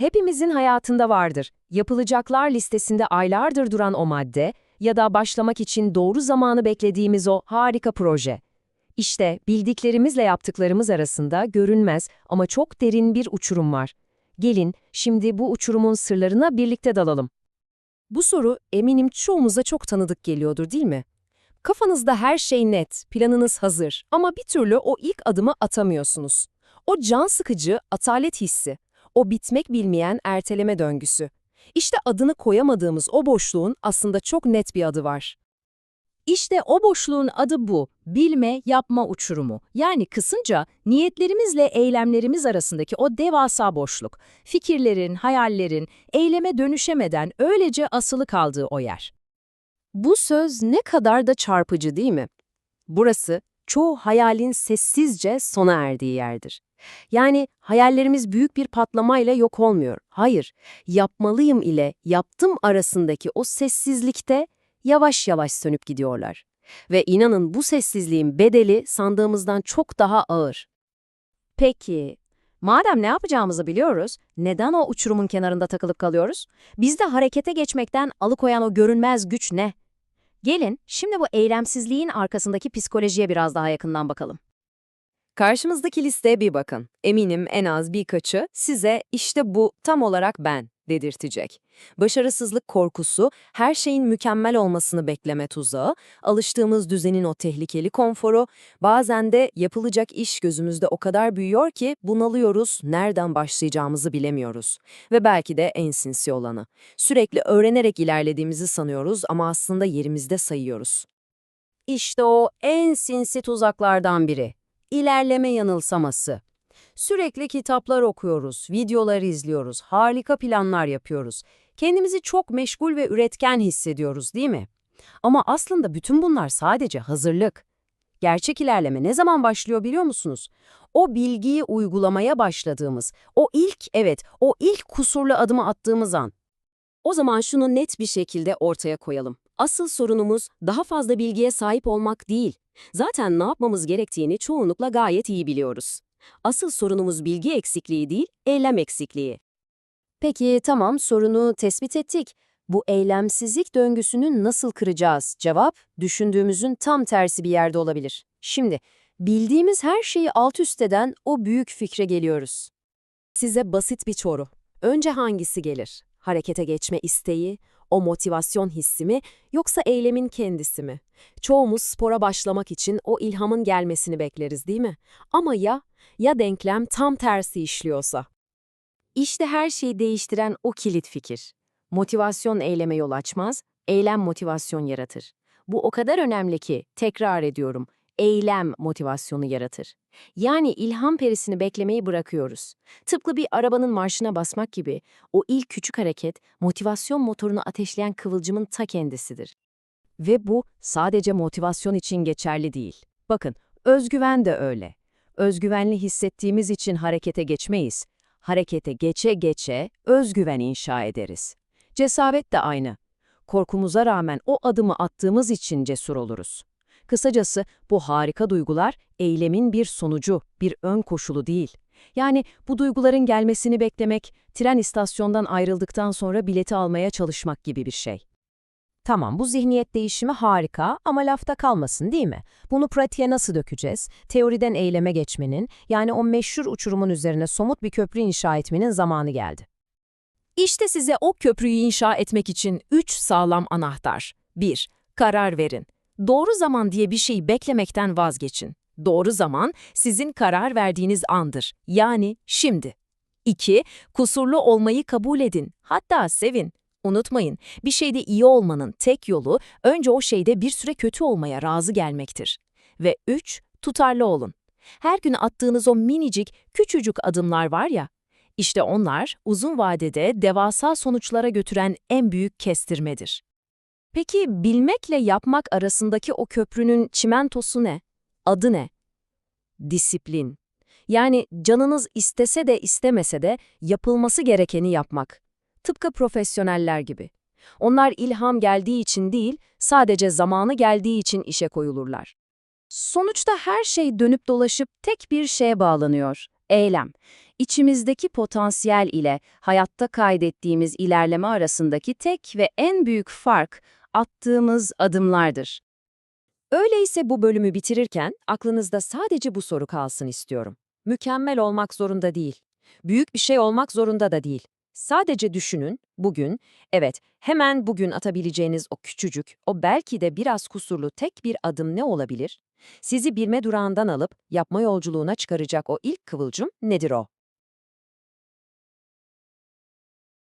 Hepimizin hayatında vardır. Yapılacaklar listesinde aylardır duran o madde ya da başlamak için doğru zamanı beklediğimiz o harika proje. İşte bildiklerimizle yaptıklarımız arasında görünmez ama çok derin bir uçurum var. Gelin şimdi bu uçurumun sırlarına birlikte dalalım. Bu soru eminim çoğumuza çok tanıdık geliyordur değil mi? Kafanızda her şey net, planınız hazır ama bir türlü o ilk adımı atamıyorsunuz. O can sıkıcı atalet hissi, o bitmek bilmeyen erteleme döngüsü. İşte adını koyamadığımız o boşluğun aslında çok net bir adı var. İşte o boşluğun adı bu, bilme, yapma uçurumu. Yani kısınca niyetlerimizle eylemlerimiz arasındaki o devasa boşluk. Fikirlerin, hayallerin, eyleme dönüşemeden öylece asılı kaldığı o yer. Bu söz ne kadar da çarpıcı değil mi? Burası çoğu hayalin sessizce sona erdiği yerdir. Yani hayallerimiz büyük bir patlamayla yok olmuyor. Hayır, yapmalıyım ile yaptım arasındaki o sessizlikte yavaş yavaş sönüp gidiyorlar. Ve inanın bu sessizliğin bedeli sandığımızdan çok daha ağır. Peki, madem ne yapacağımızı biliyoruz, neden o uçurumun kenarında takılıp kalıyoruz? Bizde harekete geçmekten alıkoyan o görünmez güç ne? Gelin şimdi bu eylemsizliğin arkasındaki psikolojiye biraz daha yakından bakalım. Karşımızdaki listeye bir bakın. Eminim en az birkaçı size işte bu tam olarak ben dedirtecek. Başarısızlık korkusu, her şeyin mükemmel olmasını bekleme tuzağı, alıştığımız düzenin o tehlikeli konforu, bazen de yapılacak iş gözümüzde o kadar büyüyor ki bunalıyoruz, nereden başlayacağımızı bilemiyoruz. Ve belki de en sinsi olanı. Sürekli öğrenerek ilerlediğimizi sanıyoruz ama aslında yerimizde sayıyoruz. İşte o en sinsi tuzaklardan biri. İlerleme yanılsaması. Sürekli kitaplar okuyoruz, videolar izliyoruz, harika planlar yapıyoruz. Kendimizi çok meşgul ve üretken hissediyoruz değil mi? Ama aslında bütün bunlar sadece hazırlık. Gerçek ilerleme ne zaman başlıyor biliyor musunuz? O bilgiyi uygulamaya başladığımız, o ilk, evet, o ilk kusurlu adımı attığımız an. O zaman şunu net bir şekilde ortaya koyalım. Asıl sorunumuz daha fazla bilgiye sahip olmak değil. Zaten ne yapmamız gerektiğini çoğunlukla gayet iyi biliyoruz. Asıl sorunumuz bilgi eksikliği değil, eylem eksikliği. Peki tamam sorunu tespit ettik. Bu eylemsizlik döngüsünü nasıl kıracağız? Cevap, düşündüğümüzün tam tersi bir yerde olabilir. Şimdi, bildiğimiz her şeyi alt üst eden o büyük fikre geliyoruz. Size basit bir soru. Önce hangisi gelir? Harekete geçme isteği, o motivasyon hissi mi yoksa eylemin kendisi mi? Çoğumuz spora başlamak için o ilhamın gelmesini bekleriz değil mi? Ama ya, ya denklem tam tersi işliyorsa? İşte her şeyi değiştiren o kilit fikir. Motivasyon eyleme yol açmaz, eylem motivasyon yaratır. Bu o kadar önemli ki, tekrar ediyorum, eylem motivasyonu yaratır. Yani ilham perisini beklemeyi bırakıyoruz. Tıpkı bir arabanın marşına basmak gibi o ilk küçük hareket motivasyon motorunu ateşleyen kıvılcımın ta kendisidir. Ve bu sadece motivasyon için geçerli değil. Bakın, özgüven de öyle. Özgüvenli hissettiğimiz için harekete geçmeyiz. Harekete geçe geçe özgüven inşa ederiz. Cesaret de aynı. Korkumuza rağmen o adımı attığımız için cesur oluruz. Kısacası bu harika duygular eylemin bir sonucu, bir ön koşulu değil. Yani bu duyguların gelmesini beklemek, tren istasyondan ayrıldıktan sonra bileti almaya çalışmak gibi bir şey. Tamam bu zihniyet değişimi harika ama lafta kalmasın değil mi? Bunu pratiğe nasıl dökeceğiz? Teoriden eyleme geçmenin, yani o meşhur uçurumun üzerine somut bir köprü inşa etmenin zamanı geldi. İşte size o köprüyü inşa etmek için 3 sağlam anahtar. 1. Karar verin. Doğru zaman diye bir şeyi beklemekten vazgeçin. Doğru zaman sizin karar verdiğiniz andır. Yani şimdi. 2. Kusurlu olmayı kabul edin. Hatta sevin. Unutmayın, bir şeyde iyi olmanın tek yolu önce o şeyde bir süre kötü olmaya razı gelmektir. Ve 3. Tutarlı olun. Her gün attığınız o minicik, küçücük adımlar var ya, işte onlar uzun vadede devasa sonuçlara götüren en büyük kestirmedir. Peki bilmekle yapmak arasındaki o köprünün çimentosu ne? Adı ne? Disiplin. Yani canınız istese de istemese de yapılması gerekeni yapmak. Tıpkı profesyoneller gibi. Onlar ilham geldiği için değil, sadece zamanı geldiği için işe koyulurlar. Sonuçta her şey dönüp dolaşıp tek bir şeye bağlanıyor. Eylem. İçimizdeki potansiyel ile hayatta kaydettiğimiz ilerleme arasındaki tek ve en büyük fark attığımız adımlardır. Öyleyse bu bölümü bitirirken aklınızda sadece bu soru kalsın istiyorum. Mükemmel olmak zorunda değil. Büyük bir şey olmak zorunda da değil. Sadece düşünün, bugün, evet hemen bugün atabileceğiniz o küçücük, o belki de biraz kusurlu tek bir adım ne olabilir? Sizi bilme durağından alıp yapma yolculuğuna çıkaracak o ilk kıvılcım nedir o?